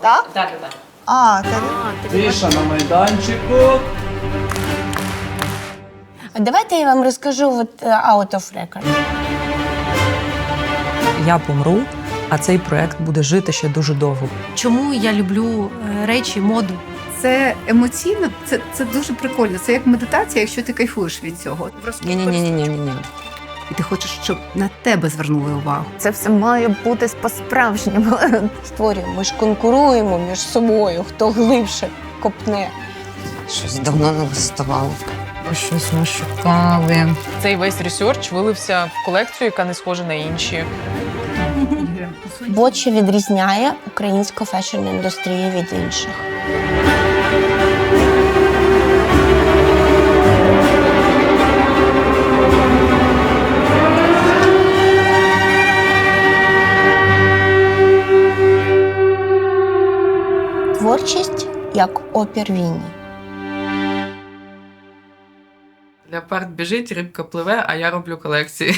Так? Так, так. А, так. Тиша на майданчику. Давайте я вам розкажу от, е, out of record. Я помру, а цей проект буде жити ще дуже довго. Чому я люблю е, речі, моду? Це емоційно, це, це дуже прикольно. Це як медитація, якщо ти кайфуєш від цього. Ні, ні, ні, ні, ні, ні. І ти хочеш, щоб на тебе звернули увагу. Це все має бути по-справжньому. Створюємо, ми ж конкуруємо між собою, хто глибше копне. Щось давно не виставало. Щось ми шукали. Цей весь ресерч вилився в колекцію, яка не схожа на інші. Що відрізняє українську фешн-індустрію від інших. Творчість як опір війні. Леопард біжить, рибка пливе, а я роблю колекції.